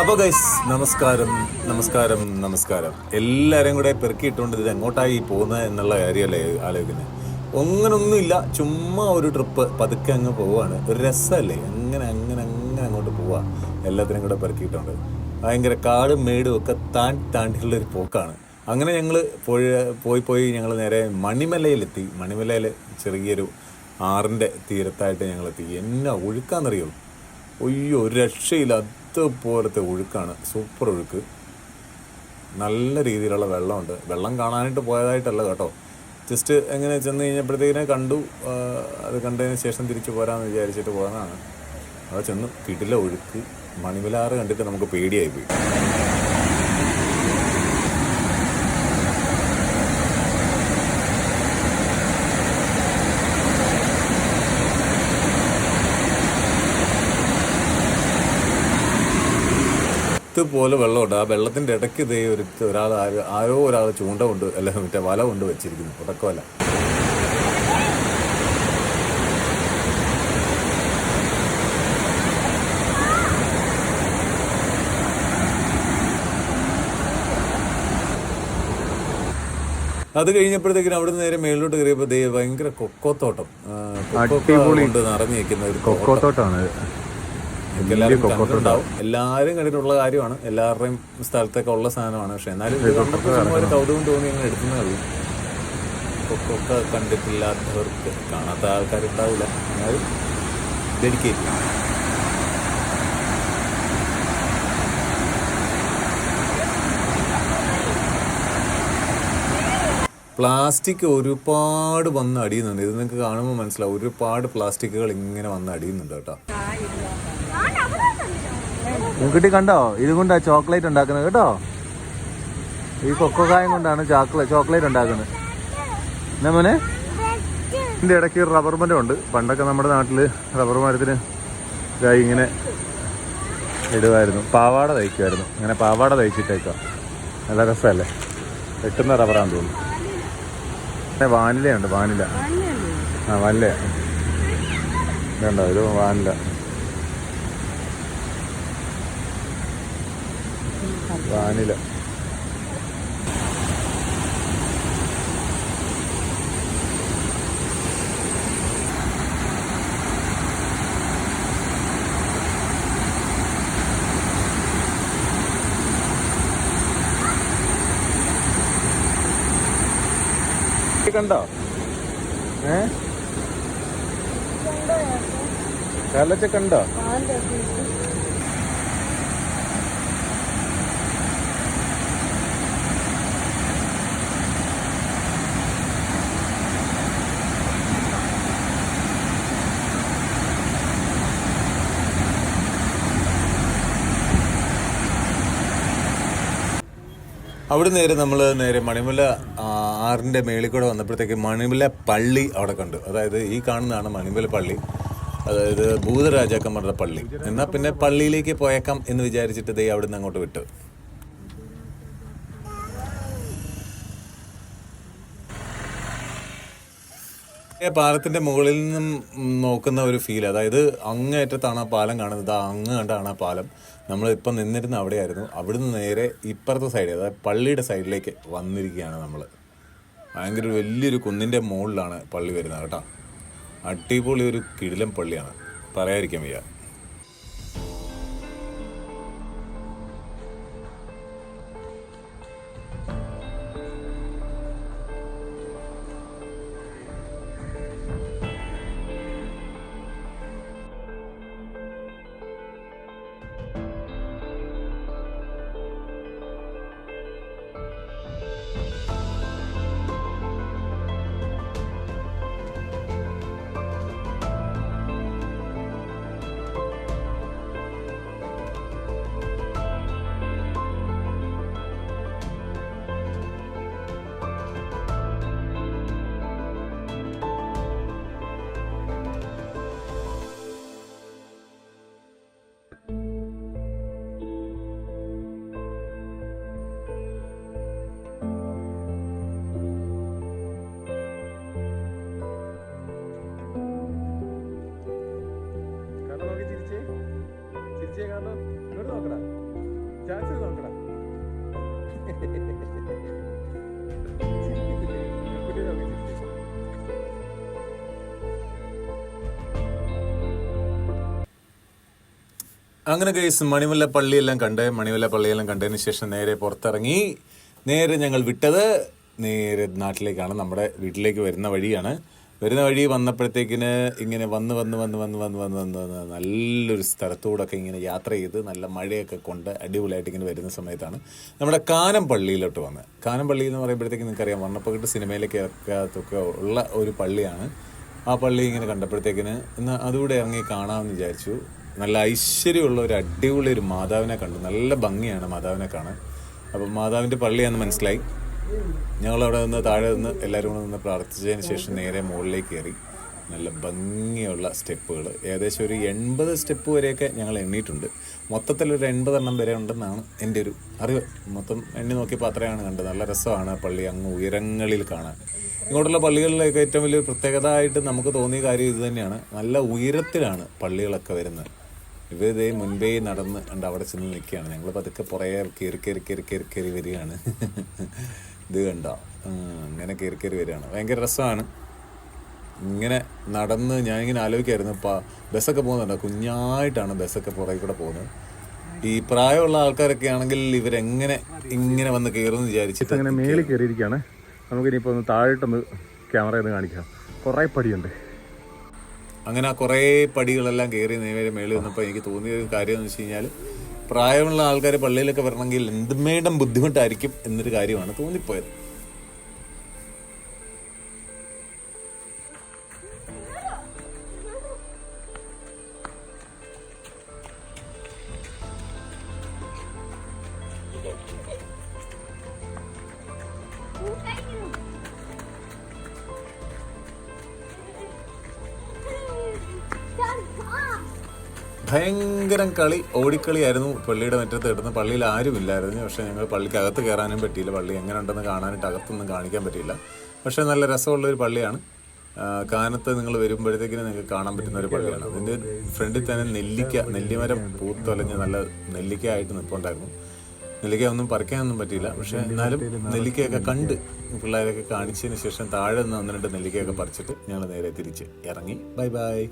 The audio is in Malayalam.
അപ്പോൾ ഗൈസ് നമസ്കാരം നമസ്കാരം നമസ്കാരം. എല്ലാവരും കൂടെ പെറുക്കിയിട്ടുകൊണ്ട് ഇത് എങ്ങോട്ടായി പോകുന്നത് എന്നുള്ള കാര്യമല്ലേ ആലോചിക്കുന്നത് ഒങ്ങനൊന്നുമില്ല ചുമ്മാ ഒരു ട്രിപ്പ് പതുക്കെ അങ്ങ് പോവാണ്. ഒരു രസമല്ലേ? അങ്ങനെ അങ്ങനെ അങ്ങനെ അങ്ങോട്ട് പോവാ. എല്ലാത്തിനും കൂടെ പെറുക്കിയിട്ടുണ്ട്. ഭയങ്കര കാടും മേടും ഒക്കെ താണ്ടി താണ്ടിയുള്ള ഒരു പോക്കാണ്. അങ്ങനെ ഞങ്ങൾ പോയി പോയി പോയി ഞങ്ങൾ നേരെ മണിമലയിലെത്തി. മണിമലയിൽ ചെറിയൊരു ആറിന്റെ തീരത്തായിട്ട് ഞങ്ങളെത്തി. എന്നാ ഒഴുക്കാന്നറിയോ? ഒയ്യോ ഒരു രക്ഷയില്ല. അതുപോലത്തെ ഒഴുക്കാണ്. സൂപ്പർ ഒഴുക്ക്. നല്ല രീതിയിലുള്ള വെള്ളമുണ്ട്. വെള്ളം കാണാനായിട്ട് പോയതായിട്ടല്ല കേട്ടോ. ജസ്റ്റ് എങ്ങനെ ചെന്ന് കഴിഞ്ഞപ്പോഴത്തേക്കിനെ കണ്ടു. അത് കണ്ടതിന് ശേഷം തിരിച്ചു പോരാന്ന് വിചാരിച്ചിട്ട് പോകാനാണ് അവിടെ ചെന്ന്. കിടില ഒഴുക്ക്. മണിമിലാറ് കണ്ടിട്ട് നമുക്ക് പേടിയായി പോയി. ഇതുപോലെ വെള്ളമുണ്ട്. ആ വെള്ളത്തിന്റെ ഇടയ്ക്ക് ഇതേ ഒരു ഒരാൾ ആരോ ആരോ ഒരാൾ ചൂണ്ട കൊണ്ട് അല്ല മറ്റേ വല കൊണ്ട് വെച്ചിരിക്കുന്നു. ഉടക്കമല്ല അത് കഴിഞ്ഞപ്പോഴത്തേക്കിനും അവിടെ നിന്ന് നേരെ മേളിലോട്ട് കയറിയപ്പോൾ ഭയങ്കര കൊക്കോത്തോട്ടം കൊക്കോ കൊണ്ട് നിറഞ്ഞു നിൽക്കുന്ന ഒരു തോട്ടം. എല്ലാവരും കണ്ടിട്ടുണ്ടാവും. എല്ലാവരും കണ്ടിട്ടുള്ള കാര്യമാണ്. എല്ലാവരുടെയും സ്ഥലത്തൊക്കെ ഉള്ള സാധനമാണ്. പക്ഷെ എന്നാലും ഇത് കണ്ടപ്പോൾ ഒരു കൗതുകം തോന്നി അങ്ങനെ എടുക്കുന്നേ ഉള്ളൂ. കൊക്കൊക്കെ കണ്ടിട്ടില്ലാത്തവർക്ക് കാണാത്ത ആൾക്കാരുണ്ടാവില്ല. എന്നാലും ഡെഡിക്കേറ്റ് പ്ലാസ്റ്റിക് ഒരുപാട് വന്ന് അടിയുന്നുണ്ട്. ഇത് നിങ്ങൾക്ക് കാണുമ്പോൾ മനസ്സിലാവും. ഒരുപാട് പ്ലാസ്റ്റിക്കുകൾ ഇങ്ങനെ വന്ന് അടിയുന്നുണ്ട് കേട്ടോ. മുൻകുട്ടി കണ്ടോ? ഇത് കൊണ്ടാ ചോക്ലേറ്റ് ഉണ്ടാക്കുന്നത് കേട്ടോ. ഈ കൊക്കോ കായം കൊണ്ടാണ് ചോക്ലേറ്റ് ചോക്ലേറ്റ് ഉണ്ടാക്കുന്നത്. എന്നാ മോനെ? ഇതിന്റെ ഇടയ്ക്ക് റബ്ബർ മരം ഉണ്ട്. പണ്ടൊക്കെ നമ്മുടെ നാട്ടിൽ റബ്ബർ മരത്തിന് ഇതായി ഇങ്ങനെ ഇടുമായിരുന്നു പാവാട തയ്ക്കുമായിരുന്നു ഇങ്ങനെ പാവാട തയ്ച്ചിട്ടേക്കാം നല്ല രസമല്ലേ? വെട്ടുന്ന റബ്ബറാന്ന് തോന്നുന്നു. വാനിലയുണ്ട് വാനില. ആ വാനില. ഇതുണ്ടോ? ഇത് വാനില. വാനില. കണ്ടോ? ഏ? കാലച്ച കണ്ടോ? അവിടെ നേരെ നമ്മൾ നേരെ മണിമല ആറിന്റെ മേളിൽ കൂടെ വന്നപ്പോഴത്തേക്ക് മണിമല പള്ളി അവിടെ കണ്ടു. അതായത് ഈ കാണുന്നതാണ് മണിമല പള്ളി. അതായത് ഭൂതരാജാക്കന്മാരുടെ പള്ളി. എന്നാൽ പിന്നെ പള്ളിയിലേക്ക് പോയേക്കാം എന്ന് വിചാരിച്ചിട്ട് ദേ അവിടെ നിന്ന് അങ്ങോട്ട് വിട്ടു. പാലത്തിന്റെ മുകളിൽ നിന്നും നോക്കുന്ന ഒരു ഫീൽ അതായത് അങ്ങേറ്റത്താണ് ആ പാലം കാണുന്നത്. അങ്ങ് കണ്ടാണ് ആ പാലം. നമ്മൾ ഇപ്പം നിന്നിരുന്ന അവിടെയായിരുന്നു. അവിടുന്ന് നേരെ ഇപ്പുറത്തെ സൈഡ് അതായത് പള്ളിയുടെ സൈഡിലേക്ക് വന്നിരിക്കുകയാണ് നമ്മൾ. ഭയങ്കര വലിയൊരു കുന്നിന്റെ മുകളിലാണ് പള്ളി വരുന്നത് കേട്ടോ. അടിപൊളി ഒരു കിടിലം പള്ളിയാണ്. പറയാതിരിക്കാൻ വയ്യ. അങ്ങനെ കേസ് മണിമല്ല പള്ളിയെല്ലാം കണ്ട് മണിമല്ല പള്ളിയെല്ലാം കണ്ടതിന് ശേഷം നേരെ പുറത്തിറങ്ങി. നേരെ ഞങ്ങൾ വിട്ടത് നേരെ നാട്ടിലേക്കാണ് നമ്മുടെ വീട്ടിലേക്ക് വരുന്ന വഴിയാണ്. വരുന്ന വഴി വന്നപ്പോഴത്തേക്കിന് ഇങ്ങനെ വന്ന് വന്ന് വന്ന് വന്ന് വന്ന് വന്ന് വന്ന് വന്ന് നല്ലൊരു സ്ഥലത്തൂടൊക്കെ ഇങ്ങനെ യാത്ര ചെയ്ത് നല്ല മഴയൊക്കെ കൊണ്ട് അടിപൊളിയായിട്ട് ഇങ്ങനെ വരുന്ന സമയത്താണ് നമ്മുടെ കാനം പള്ളിയിലോട്ട് വന്നത് കാനം പള്ളി എന്ന് പറയുമ്പോഴത്തേക്ക് നിങ്ങൾക്കറിയാം വന്നപ്പോട്ട് സിനിമയിലേക്ക് ഇറക്കാത്തൊക്കെ ഉള്ള ഒരു പള്ളിയാണ്. ആ പള്ളി ഇങ്ങനെ കണ്ടപ്പോഴത്തേക്കിന് ഇന്ന് അതുകൂടെ ഇറങ്ങി കാണാമെന്ന് വിചാരിച്ചു. നല്ല ഐശ്വര്യമുള്ള ഒരു അടിപൊളി ഒരു മാതാവിനെ കണ്ടു. നല്ല ഭംഗിയാണ് മാതാവിനെ കാണാൻ. അപ്പം മാതാവിന്റെ പള്ളിയാണെന്ന് മനസ്സിലായി. ഞങ്ങളവിടെ നിന്ന് താഴെ നിന്ന് എല്ലാവരും കൂടെ നിന്ന് പ്രാർത്ഥിച്ചതിന് ശേഷം നേരെ മുകളിലേക്ക് കയറി. നല്ല ഭംഗിയുള്ള സ്റ്റെപ്പുകൾ ഏകദേശം ഒരു എൺപത് സ്റ്റെപ്പ് വരെയൊക്കെ ഞങ്ങൾ എണ്ണിയിട്ടുണ്ട്. മൊത്തത്തിൽ ഒരു എൺപതെണ്ണം വരെ ഉണ്ടെന്നാണ് എന്റെ ഒരു അറിവ്. മൊത്തം എണ്ണി നോക്കിയപ്പോൾ അത്രയാണ് കണ്ടത്. നല്ല രസമാണ് പള്ളി അങ്ങ് ഉയരങ്ങളിൽ കാണാൻ. ഇങ്ങോട്ടുള്ള പള്ളികളിലൊക്കെ ഏറ്റവും വലിയ പ്രത്യേകത ആയിട്ട് നമുക്ക് തോന്നിയ കാര്യം ഇത് തന്നെയാണ്. നല്ല ഉയരത്തിലാണ് പള്ളികളൊക്കെ വരുന്നത്. ഇവർ ഇതേ മുൻപേ നടന്ന് ഉണ്ട് അവിടെ ചെന്ന് നിൽക്കുകയാണ്. ഞങ്ങൾ പതുക്കെ പുറകെ കയറി കയറി കയറി കയറി കയറി വരികയാണ്. ഇത് കണ്ട? അങ്ങനെ കയറി കയറി വരികയാണ്. ഭയങ്കര രസമാണ്. ഇങ്ങനെ നടന്ന് ഞാനിങ്ങനെ ആലോചിക്കായിരുന്നു. ഇപ്പം ബസ്സൊക്കെ പോകുന്നുണ്ട്? കുഞ്ഞായിട്ടാണ് ബസ്സൊക്കെ പുറകെ കൂടെ പോകുന്നത്. ഈ പ്രായമുള്ള ആൾക്കാരൊക്കെ ആണെങ്കിൽ ഇവരെങ്ങനെ ഇങ്ങനെ വന്ന് കയറുമെന്ന് വിചാരിച്ചിട്ട് അങ്ങനെ മേളിൽ കയറിയിരിക്കുകയാണ്. നമുക്ക് ഇനിയിപ്പോൾ ഒന്ന് താഴോട്ടൊന്ന് ക്യാമറ ഒന്ന് കാണിക്കാം. കുറേ പടിയുണ്ട്. അങ്ങനെ ആ കുറേ പടികളെല്ലാം കയറി നേരെ മേളിൽ വന്നപ്പോൾ എനിക്ക് തോന്നിയ ഒരു കാര്യം എന്ന് വെച്ച് കഴിഞ്ഞാൽ പ്രായമുള്ള ആൾക്കാർ പള്ളിയിലൊക്കെ വരണമെങ്കിൽ എന്തുമേടം ബുദ്ധിമുട്ടായിരിക്കും എന്നൊരു കാര്യമാണ് തോന്നിപ്പോയത്. ഭയങ്കരം കളി ഓടിക്കളിയായിരുന്നു പള്ളിയുടെ മുറ്റത്ത് ഇടുന്ന പള്ളിയിൽ ആരുമില്ലായിരുന്നു. പക്ഷേ ഞങ്ങൾ പള്ളിക്കകത്ത് കയറാനും പറ്റിയില്ല. പള്ളി എങ്ങനെ ഉണ്ടെന്ന് കാണാനായിട്ട് അകത്തൊന്നും കാണിക്കാൻ പറ്റിയില്ല. പക്ഷേ നല്ല രസമുള്ള ഒരു പള്ളിയാണ്. കാനത്ത് നിങ്ങൾ വരുമ്പോഴത്തേക്കിന് നിങ്ങൾക്ക് കാണാൻ പറ്റുന്ന ഒരു പള്ളിയാണ്. അതിന്റെ ഫ്രണ്ടിൽ തന്നെ നെല്ലിക്ക നെല്ലിമരം പൂത്തൊലഞ്ഞ് നല്ല നെല്ലിക്ക ആയിട്ട് നിൽപ്പുണ്ടായിരുന്നു നെല്ലിക്ക ഒന്നും പറിക്കാനൊന്നും പറ്റിയില്ല. പക്ഷേ എന്നാലും നെല്ലിക്കയൊക്കെ കണ്ട് പിള്ളേരൊക്കെ കാണിച്ചതിന് ശേഷം താഴെ നിന്ന് ഒന്ന് രണ്ട് നെല്ലിക്കയൊക്കെ പറിച്ചിട്ട് ഞങ്ങൾ നേരെ തിരിച്ച് ഇറങ്ങി. Bye bye.